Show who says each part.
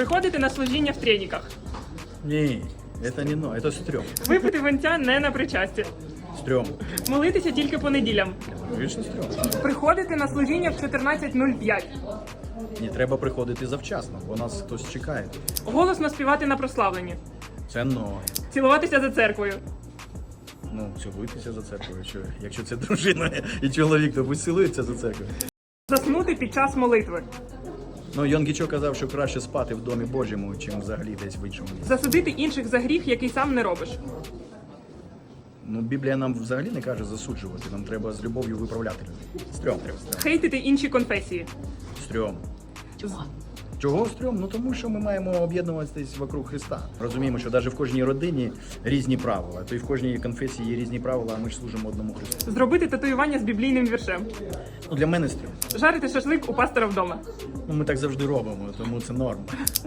Speaker 1: Приходити на служіння в треніках.
Speaker 2: Не, это не но, это стрём.
Speaker 1: Випити винця не на причасті.
Speaker 2: Стрём.
Speaker 1: Молитися тільки по неділям.
Speaker 2: Вічно стрьом.
Speaker 1: Приходити на служіння в 14.05.
Speaker 2: Не треба приходити завчасно, бо нас хтось чекає.
Speaker 1: Голосно співати на прославленні.
Speaker 2: Це но.
Speaker 1: Цілуватися за церквою.
Speaker 2: Ну, цілуйтеся за церквою. Що, якщо це дружина і чоловік, то пусть цілується за церквою.
Speaker 1: Заснути під час молитви.
Speaker 2: Ну, Йонгічо казав, що краще спати в домі Божому, чим взагалі десь в іншому місці.
Speaker 1: Засудити інших за гріх, який сам не робиш.
Speaker 2: Ну, Біблія нам взагалі не каже засуджувати, нам треба з любов'ю виправляти людей. Стрьом треба, стрьом.
Speaker 1: Хейтити інші конфесії.
Speaker 2: Стрьом. Чого стрьом? Ну тому що ми маємо об'єднуватись вокруг Христа. Розуміємо, що навіть в кожній родині різні правила, то й в кожній конфесії є різні правила, а ми ж служимо одному Христу.
Speaker 1: Зробити татуювання з біблійним віршем.
Speaker 2: Ну для мене стрьом.
Speaker 1: Жарити шашлик у пастора вдома.
Speaker 2: Ну ми так завжди робимо, тому це норм.